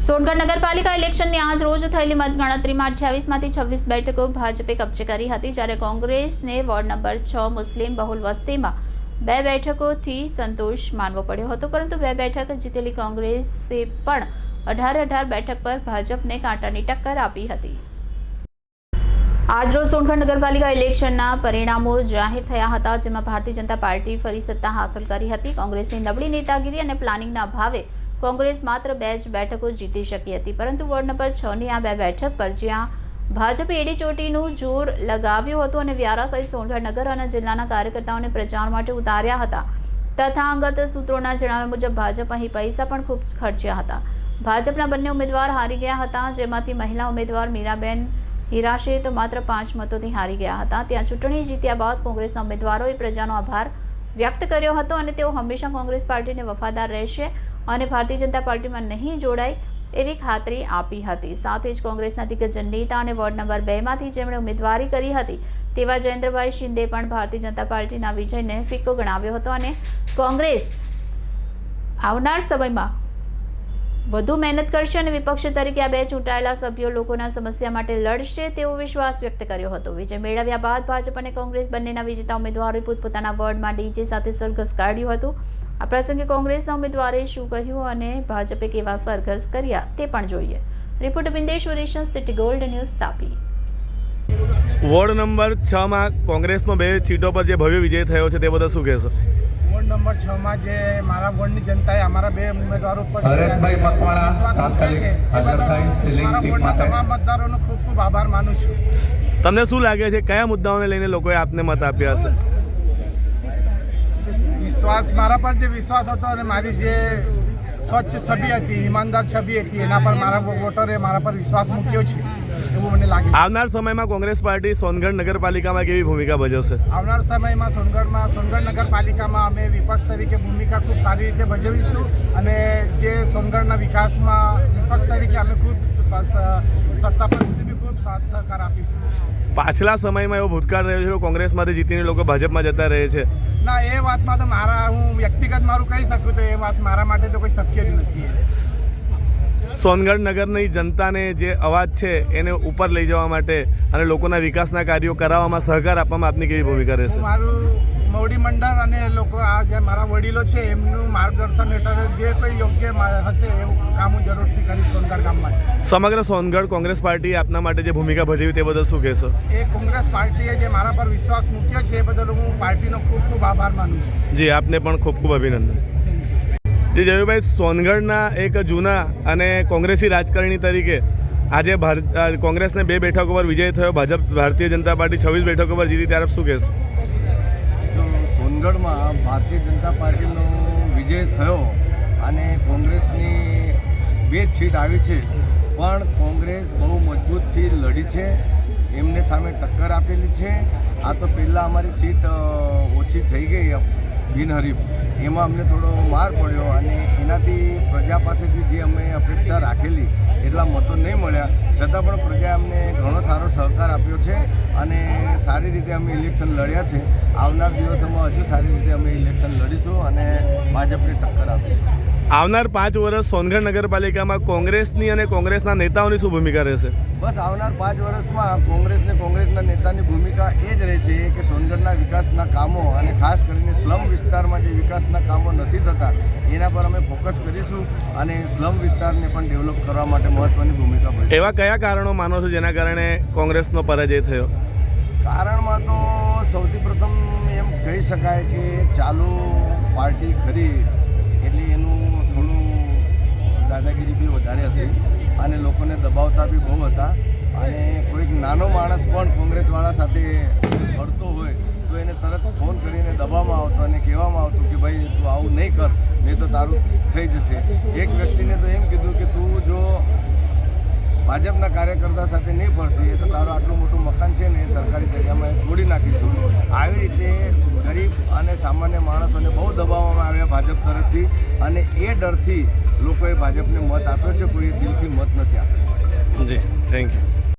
સોનગઢ નગરપાલિકા ઇલેક્શનની આજ રોજ થયેલી મતગણતરીમાં અઠ્યાવીસમાંથી છવ્વીસ બેઠકો ભાજપે કબજે કરી હતી, જ્યારે કોંગ્રેસને વોર્ડ નંબર છ મુસ્લિમ બહુલ વસ્તીમાં બે બેઠકોથી સંતોષ માનવો પડ્યો હતો. પરંતુ બે બેઠક જીતેલી કોંગ્રેસે પણ અઢાર અઢાર બેઠક પર ભાજપને કાંટાની ટક્કર આપી હતી. આજરોજ સોનગઢ નગરપાલિકા ઇલેક્શનના પરિણામો જાહેર થયા હતા, જેમાં ભારતીય જનતા પાર્ટી ફરી સત્તા હાંસલ કરી હતી. કોંગ્રેસની નબળી નેતાગીરી અને પ્લાનિંગના અભાવે કોંગ્રેસ માત્ર બે જ બેઠકો જીતી શકી હતી, પરંતુ વોર્ડ નંબર છ ની આ બે બેઠક પર જ્યાં ભાજપે એડી ચોટીનું જોર લગાવ્યું હતું અને વ્યારા સહિત સોનગઢનગર અને જિલ્લાના કાર્યકર્તાઓને પ્રચાર માટે ઉતાર્યા હતા. તથા અંગત સૂત્રોના જણાવ્યા મુજબ ભાજપ અહીં પૈસા પણ ખૂબ ખર્ચ્યા હતા. ભાજપના બંને ઉમેદવાર હારી ગયા હતા, જેમાંથી મહિલા ઉમેદવાર મીરાબેન હિરાશે તો માત્ર પાંચ મતોથી હારી ગયા હતા. ત્યાં ચૂંટણી જીત્યા બાદ કોંગ્રેસના ઉમેદવારોએ પ્રજાનો આભાર વ્યક્ત કર્યો હતો અને તેઓ હંમેશા કોંગ્રેસ પાર્ટીને વફાદાર રહેશે અને ભારતીય જનતા પાર્ટીમાં નહીં જોડાય એવી ખાતરી આપી હતી. સાથે જ કોંગ્રેસના દિગ્ગજ નેતા અને વોર્ડ નંબર બેમાંથી જેમણે ઉમેદવારી કરી હતી તેવા જયેન્દ્રભાઈ શિંદે પણ ભારતીય જનતા પાર્ટીના વિજયને ફિક્કો ગણાવ્યો હતો અને કોંગ્રેસ આવનાર સમયમાં વધુ મહેનત કરશે અને વિપક્ષ તરીકે આ બે ચૂંટાયેલા સભ્યો લોકોના સમસ્યા માટે લડશે તેવો વિશ્વાસ વ્યક્ત કર્યો હતો. વિજય મેળવ્યા બાદ ભાજપ અને કોંગ્રેસ બંનેના વિજેતા ઉમેદવારોએ પોતપોતાના વોર્ડમાં ડીજે સાથે સરઘસ કાઢ્યું હતું. આ પ્રસંગે કોંગ્રેસના ઉમેદવારે શું કહ્યું અને ભાજપે કેવા સરઘસ કર્યા તે પણ જોઈએ. Report Bindesh Vareshan city gold news Tapi. Ward number છ માં કોંગ્રેસનો બે સીટો પર જે ભવ્ય વિજય થયો છે તે બધા શું કહેશો? વોર્ડ નંબર છ માં જે મારા વોર્ડની જનતાએ અમારા બે ઉમેદવારો ઉપર હરેશભાઈ મકવાણા તાત્કાલિક હાજર થાય સિલિંગ ટીમ માટે. તમામ મતદારોનો ખૂબ ખૂબ આભાર માનું છું. તમને શું લાગે છે કયા મુદ્દાઓને લઈને લોકોએ આપને મત આપ્યા હશે? વિશ્વાસ મારા પર જે વિશ્વાસ હતો અને મારી જે સ્વચ્છ છબી હતી ઈમાનદાર છબી હતી એના પર મારા વોટરે મારા પર વિશ્વાસ મૂક્યો છે એવું મને લાગે આવનાર સમયમાં કોંગ્રેસ પાર્ટી સોનગઢ નગરપાલિકામાં કેવી ભૂમિકા ભજવશે? આવનાર સમયમાં સોનગઢમાં સોનગઢ નગરપાલિકામાં અમે વિપક્ષ તરીકે ભૂમિકા ખૂબ સારી રીતે ભજવીશું અને જે સોનગઢના વિકાસમાં વિપક્ષ તરીકે અમે ખૂબ સત્તા પર સુધી બી ખૂબ સાથ સહકાર આપીશું. પાછલા સમયમાં એવો ભૂતકાળ રહ્યો છે કોંગ્રેસમાંથી જીતીને લોકો ભાજપમાં જતા રહે છે. ના એ વાતમાં તો મારા હું વ્યક્તિગત મારું કહી શકું તો એ વાત મારા માટે તો કોઈ શક્ય જ નથી સોનગઢ નગરની જનતાને જે અવાજ છે એને ઉપર લઈ જવા માટે અને લોકોના વિકાસના કાર્યો કરાવવામાં સહકાર આપવામાં આપની કેવી ભૂમિકા રહેશે? મારું મોવડી મંડળ અને લોકો આ જે મારા વડીલો છે એમનું માર્ગદર્શન હેઠળ જે કોઈ યોગ્ય હશે એવું કામ હું જરૂરથી કરીશ સોનગઢ ગામ માટે. સમગ્ર સોનગઢ કોંગ્રેસ પાર્ટીએ આપના માટે જે ભૂમિકા ભજવી તે બદલ શું કહેશો? એ કોંગ્રેસ પાર્ટીએ જે મારા પર વિશ્વાસ મૂક્યો છે એ બદલ હું પાર્ટીનો ખૂબ ખૂબ આભાર માનું છું. જી આપને પણ ખૂબ ખૂબ અભિનંદન. જે જયુભાઈ સોનગઢના એક જૂના અને કોંગ્રેસી રાજકારણી તરીકે આજે ભારત કોંગ્રેસને બે બેઠકો પર વિજય થયો ભાજપ ભારતીય જનતા પાર્ટી છવ્વીસ બેઠકો પર જીતી ત્યારે શું કહેશો? સોનગઢમાં ભારતીય જનતા પાર્ટીનો વિજય થયો અને કોંગ્રેસની બે સીટ આવી છે, પણ કોંગ્રેસ બહુ મજબૂતથી લડી છે, એમને સામે ટક્કર આપેલી છે. આ તો પહેલાં અમારી સીટ ઓછી થઈ ગઈ બિનહરીફ. એમાં અમને થોડો માર પડ્યો અને એનાથી પ્રજા પાસેથી જે અમે અપેક્ષા રાખેલી એટલા મતો નહીં મળ્યા. છતાં પણ પ્રજાએ અમને ઘણો સારો સહકાર આપ્યો છે અને સારી રીતે અમે ઇલેક્શન લડ્યા છે. આવનાર દિવસોમાં હજુ સારી રીતે અમે ઇલેક્શન લડીશું અને ભાજપને ટક્કર આપીશું. આવનાર પાંચ વર્ષ સોનગઢ નગરપાલિકામાં કોંગ્રેસની અને કોંગ્રેસના નેતાઓની શું ભૂમિકા રહેશે? બસ આવનાર પાંચ વર્ષમાં કોંગ્રેસને કોંગ્રેસના નેતાની ભૂમિકા એ જ રહેશે કે સોનગઢના વિકાસના કામો અને ખાસ કરીને સ્લમ વિસ્તારમાં જે વિકાસના કામો નથી થતા એના પર અમે ફોકસ કરીશું અને સ્લમ વિસ્તારને પણ ડેવલપ કરવા માટે મહત્ત્વની ભૂમિકા ભજવશે. એવા કયા કારણો માનો છો જેના કારણે કોંગ્રેસનો પરાજય થયો? કારણમાં તો સૌથી પ્રથમ એમ કહી શકાય કે ચાલુ પાર્ટી ખરી એટલે તારું થઈ જશે. એક વ્યક્તિને તો એમ કીધું કે તું જો ભાજપના કાર્યકર્તા સાથે નહીં ફરશે તો તારું આટલું મોટું મકાન છે ને એ સરકારી જગ્યામાં તોડી નાખીશું. આવી રીતે ગરીબ અને સામાન્ય માણસોને બહુ દબાવવામાં આવ્યા ભાજપ તરફથી અને એ ડરથી લોકોએ ભાજપને મત આપ્યો છે, કોઈ દિલથી મત નથી આપ્યો. જી થેન્ક યુ